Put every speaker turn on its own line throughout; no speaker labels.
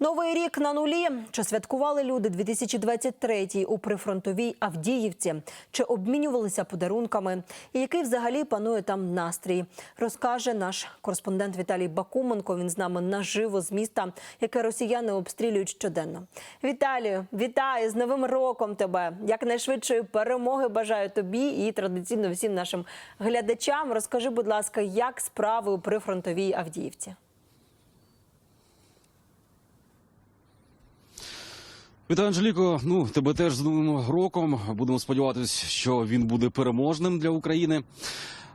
Новий рік на нулі. Чи святкували люди 2023 у прифронтовій Авдіївці? Чи обмінювалися подарунками? І який взагалі панує там настрій? Розкаже наш кореспондент Віталій Бакуменко. Він з нами наживо з міста, яке росіяни обстрілюють щоденно. Віталію, вітаю з новим роком тебе! Якнайшвидшої перемоги бажаю тобі і традиційно всім нашим глядачам. Розкажи, будь ласка, як справи у прифронтовій Авдіївці?
Вітаю, Анжеліко. Ну тебе теж з новим роком. Будемо сподіватися, що він буде переможним для України.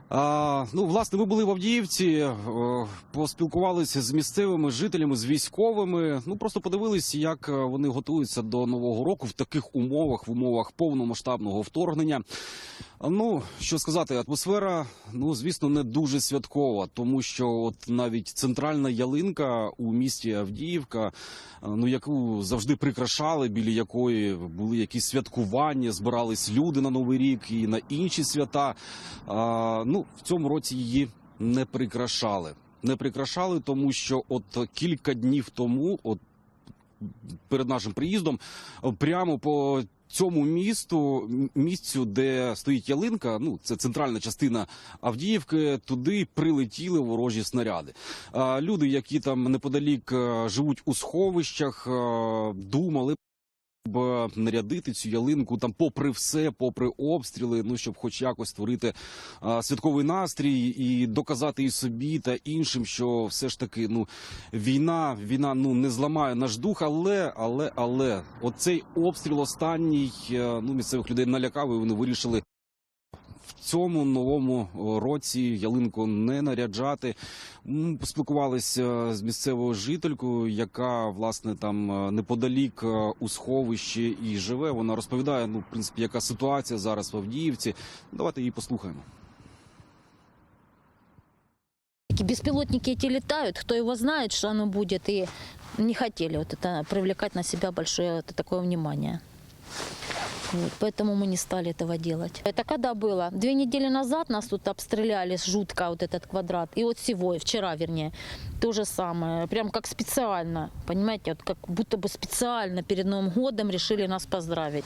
А, ну, власне, ми були в Авдіївці, е, поспілкувалися з місцевими жителями, з військовими. Ну просто подивилися, як е, вони готуються до нового року в таких умовах, в умовах повномасштабного вторгнення. Ну що сказати, атмосфера, ну звісно, не дуже святкова, тому що от навіть центральна ялинка у місті Авдіївка, е, ну яку завжди прикрашали, біля якої були якісь святкування, збирались люди на новий рік і на інші свята. А, ну в цьому році її не прикрашали. Не прикрашали, тому що от кілька днів тому, от перед нашим приїздом, прямо по цьому місту, місцю, де стоїть ялинка, ну це центральна частина Авдіївки, туди прилетіли ворожі снаряди. Люди, які там неподалік е, живуть у сховищах, е, думали. Б нарядити цю ялинку там, попри все, попри обстріли, ну щоб хоч якось створити а, святковий настрій і доказати і собі та іншим, що все ж таки ну війна, війна ну не зламає наш дух, але але але оцей обстріл останній е, ну місцевих людей налякав, і вони вирішили. Цьому новому році ялинку не наряджати. Поспілкувалися з місцевою жителькою, яка власне там е, неподалік е, у сховищі і живе. Вона розповідає, ну в принципі, яка ситуація зараз в Авдіївці. Давайте її послухаємо.
Такие Беспилотники эти летают, кто его знает, что оно будет, и не хотели вот на себя большое вот такое. Вот, поэтому мы не стали этого делать. Это когда было? Две недели назад нас тут обстреляли жутко, вот этот квадрат. И вот сегодня, вчера вернее, то же самое. Прям как специально, понимаете, вот как будто бы специально перед Новым годом решили нас поздравить.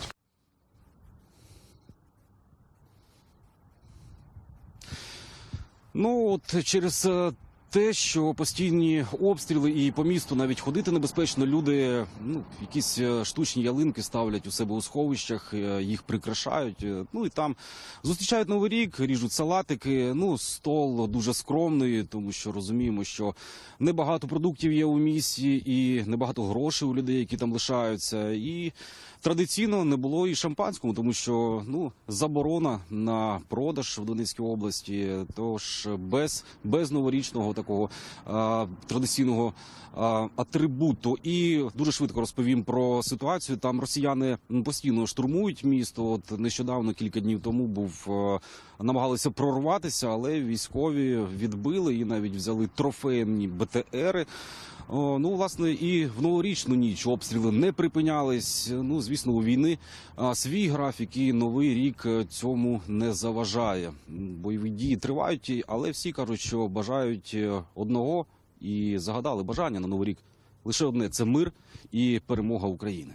Ну от через е, те, що постійні обстріли і по місту навіть ходити небезпечно. Люди ну якісь е, штучні ялинки ставлять у себе у сховищах, е, їх прикрашають. е, Ну і там зустрічають новий рік, ріжуть салатики. Ну стол дуже скромний, тому що розуміємо, що небагато продуктів є у місті, і небагато грошей у людей, які там лишаються. І традиційно не було і шампанському, тому що ну заборона на продаж в Донецькій області. Тож без, без новорічного такого традиційного атрибуту. І дуже швидко розповім про ситуацію. Там росіяни постійно штурмують місто. От нещодавно, кілька днів тому, був е, намагалися прорватися, але військові відбили і навіть взяли трофейні БТРи. Ну, власне, і в новорічну ніч обстріли не припинялись. Ну, звісно, у війни свій графік і новий рік е, цьому не заважає. Бойові дії тривають, але всі кажуть, що бажають е, одного і загадали бажання на новий рік. Лише одне це мир і перемога України.